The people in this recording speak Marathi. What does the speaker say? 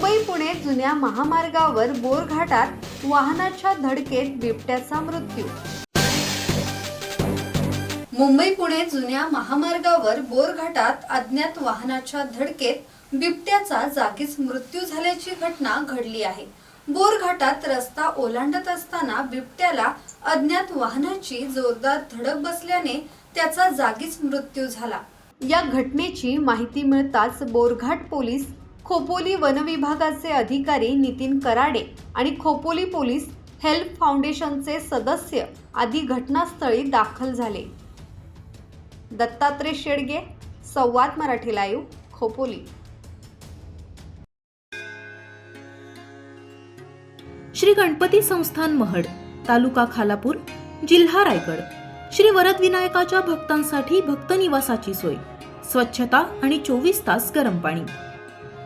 मुंबई पुणे जुन्या महामार्गावर बोरघाटात वाहनाच्या धडकेत बिबट्याचा मृत्यू. मुंबई पुणे जुन्या महामार्गावर बोरघाटात अज्ञात वाहनाच्या धडकेत बिबट्याचा जागीच मृत्यू झाल्याची घटना घडली आहे. बोरघाटात रस्ता ओलांडत असताना बिबट्याला अज्ञात वाहनाची जोरदार धडक बसल्याने त्याचा जागीच मृत्यू झाला. या घटनेची माहिती मिळताच बोरघाट पोलीस खोपोली वनविभागाचे अधिकारी नितीन कराडे आणि खोपोली पोलीस हेल्प फाउंडेशनचे सदस्य आदी घटनास्थळी दाखल झाले. दत्तात्रय शेडगे संवाद मराठी लाईव्ह खोपोली. श्री गणपती संस्थान महड तालुका खालापूर जिल्हा रायगड. श्री वरद विनायकाच्या भक्तांसाठी भक्त निवासाची सोय. स्वच्छता आणि चोवीस तास गरम पाणी.